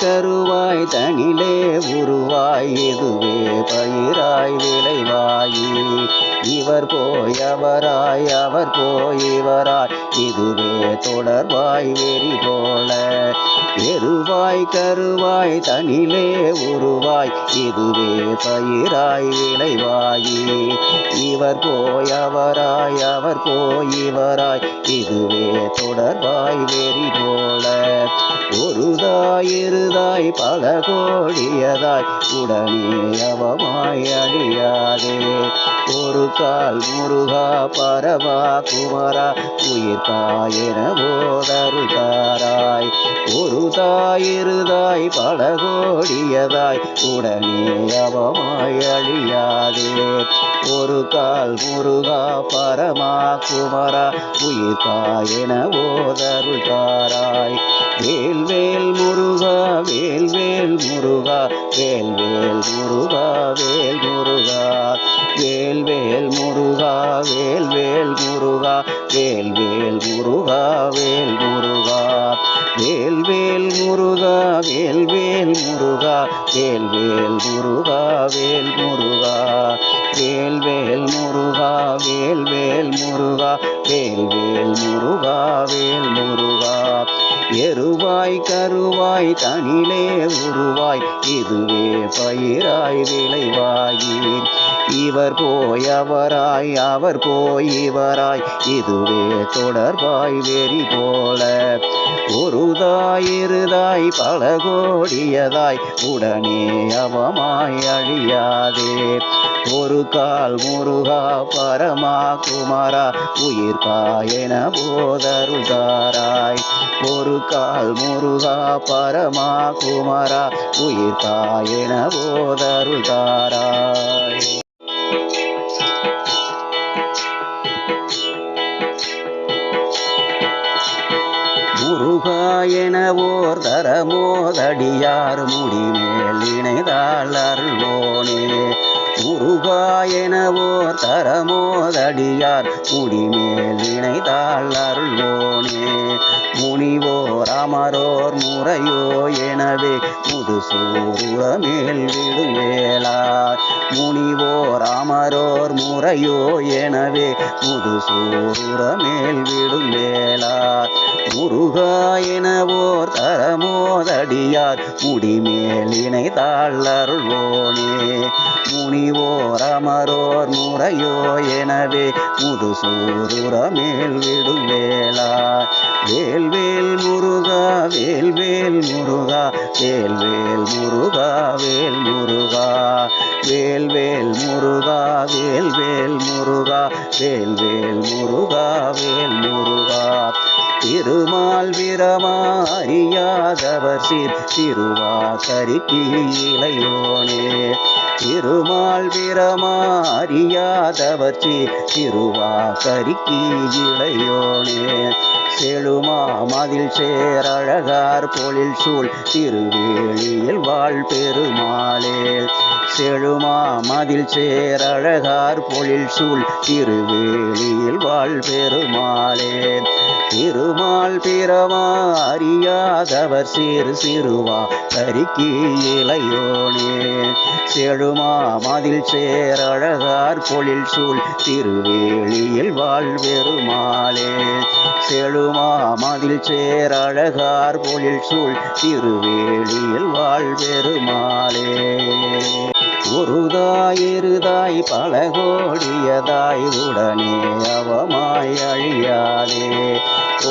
கருவாய் தனிலே உருவாய் இதுவே பயிராய் விளைவாயி. இவர் போய் அவராய் அவர் போய் இவராய் இதுவே தொடர்வாய் வெறி போல. எருவாய் கருவாய் தனிலே உருவாய் இதுவே பயிராய் விளைவாயி. இவர் போய் அவராய் அவர் போய் இவராய் இதுவே தொடர்வாய் வெறி போல. ஒருதாய் இருதாய் பல கோடியதாய் உடனே அவமாய் அழியாதே ஒரு கால் முருகா பரவா குமரா உயிர் உயிர்காயென போதருதாராய் ஒரு தாயிருதாய் பல கோடியதாய் உடனே அவமாய் அழியாதே. ஒரு கால் முருகா பரமா குமரா உயிர் உயிர்காயென போதருதாராய் வேல் வேல் முருகா வேல் வேல் முருகா வேல் வேல் முருகா வேல் முருகா. வேல் வேல் வேல் முருகா வேல் வேல் முருகா வேல் வேல் முருகா வேல் முருகா. வேல் வேல் முருகா வேல் வேல் முருகா வேல் வேல் முருகா வேல் முருகா. வேல் வேல் முருகா வேல் வேல் முருகா வேல் வேல் முருகா வேல் முருகா. எருவாய் கருவாய் தனிலே உருவாய் இதுவே பயிராய் விளைவாயி இவர் போய் அவராய் அவர் போய் இவராய். இதுவே தொடர்பாய் வெறி போல. ஒருதாய் இருதாய் பல கோடியதாய். உடனே அவமாய் அழியாதே. ஒரு கால் முருகா பரமா குமாரா. உயிர் உயிர்காயென போதருதாராய் ஒரு கால் முருகா பரமா குமாரா. உயிர் உயிர்காயென போதருதாராய் ஓர் தரமோதடியார் முடிமேல் இணைதாள் அருள்வோனே. முருகா என ஓர் தரமோதடியார் முடிமேல் இணைதாள் அருள்வோனே. முனிவோர் அமரோர் முறையோ எனவே முதுசூரமேல் விடுவேளார். முனிவோர் அமரோர் முறையோ எனவே முதுசூரமேல் விடுவேளார். முருகா எனவோர் தரமோதடியார் முடிமேல் இணைத்தாள் அருள்வோனே. முனிவோர் அமரோர் முறையோ எனவே முதுசூருரமேல் விடும் வேளார் வேல் முருகா வேல்வேல் முருகா வேல்வேல் முருகா வேல் முருகா. வேல்வேல் முருகா வேல்வேல் முருகா வேல்வேல் முருகா வேல் முருகா. திருமால் வீரமா சீர் திருவாக்கரிக்கு இளையோனே திருமால் வீரமா சீர் திருவாக்கரிக்கு இளையோனே செழுமா மதில் சேரழகார் பொழில் சூழ் திருவேளியில் வாழ் பெருமாளே. செழுமா மதில் சேரழகார் பொழில் சூழ் திருவேலியில் வாழ் பெருமாளே. திருமால் பிறமா அறியாதவர் சீர் சிறுவா கருக்கி இளையோனே. செழுமா மதில் சேரழகார் பொழில் சூழ் திருவேலியில் வாழ் பெருமாளே. செழுமா மதில் சேரழகார் பொழில் சூழ் திருவேலியில் வாழ் பெருமாளே. ஒருதாய் இருதாய் பல கோடியதாய் உடனே அவமாய் அழியாதே.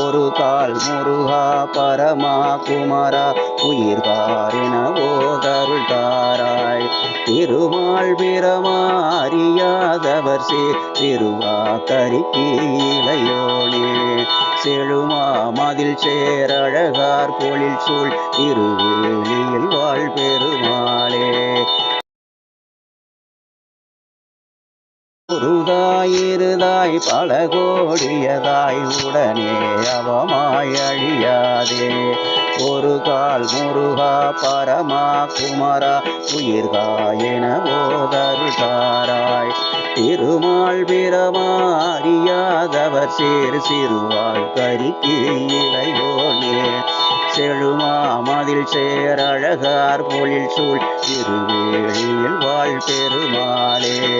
ஒரு கால் முருகா பரமா குமரா உயிர்காரின ஓதருள் தாராய். திருமால் பிரமா அறியாதவர் சே திருவா கரிக்கு இளையோனே செழுமா மதில் சேரழகார் பொழில் சூழ் திருவேலியில் வாழ் பெருமாளே. ஒருதாயிருதாய் பல கோடியதாய் உடனே அவமாய் அழியாதே ஒரு கால் முருகா பரமா குமரா உயிர்காயென போதருதாராய் திருமால் பிரமா அறியாதவர் சேர் சிறுவாள் கரிக்கு இளையோனே செழுமா மதில் சேர் அழகார் பொழில் சூழ் திருவேழியில் வாழ் பெருமாளே.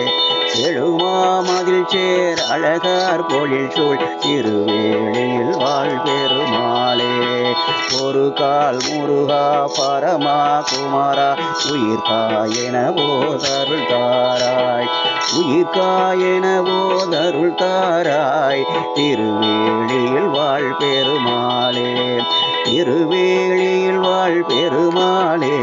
எழுமா மதில் சேர் அழகார் பொழில் சூழ். திருவேளையில் வாழ் பெருமாளே. ஒரு கால் முருகா பரமா குமாரா. உயிர்காயென போதருள் தாராய். உயிர்காயென போதருள் தாராய். திருவேளியில் வாழ் பெருமாளே. திருவேளியில் வாழ் பெருமாளே.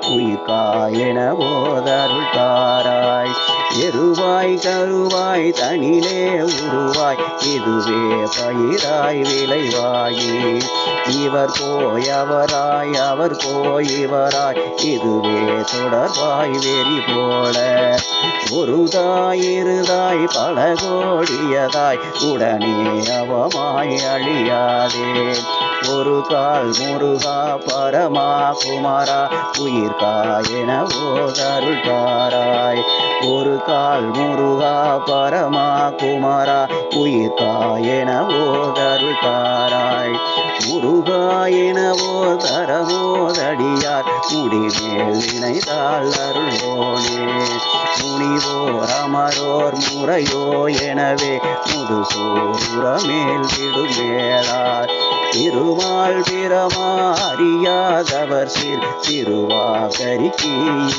உயிர்காயென போதருள் தாராய். எருவாய் கருவாய் தனிலே உருவாய் இதுவே பயிராய் விளைவாயி இவர் போய் அவராய் அவர் போய் இவராய் இதுவே தொடர்பாய் வெறி போல. ஒருதாய் இருதாய் பல கோடியதாய் உடனே அவமாய் அழியாதே. ஒரு கால் முருகா பரமா குமாரா உயிர்காயென ஓதருள் ஒரு கால் முருகா பரமா குமாரா உயிர்காயென ஓதருள் தாராய் முருகாயெனவோ தரமோதடியார் முடிமேல் நினைத்தால் அருள்வோனே. முனிவோர் அமரோர் முறையோ எனவே முதுசூரமேல் விடுமேலார். திருமால் பிரமா அறியாதவர் சிறு திருவாகரிக்கு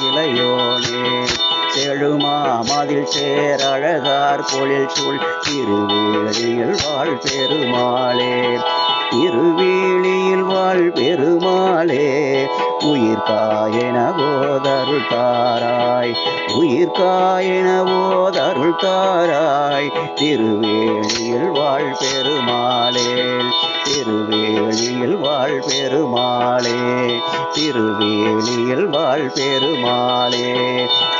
இளையோனே செழுமா மதில் சேர் பொழில் சூழ் திருவேளியில் வாழ் பெருமாளே. திருவேளியில் வாழ் பெருமாளே உயிர்காயென போதருள் தாராய். உயிர்காயென போதருள் தாராய் திருவேளியில் வாழ் பெருமாளே திருவேளியில் வாழ் பெருமாளே திருவேளியில் வாழ் பெருமாளே.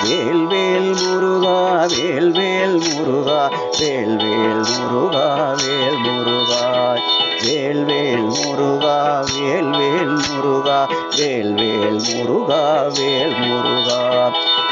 வேல்வேல் முருகா வேல்வேல் முருகா வேல்வேல் முருகா வேல் முருகா. வேல்வேல் முருகா வேல்வேல் முருகா வேல்வேல் முருகா வேல் முருகா.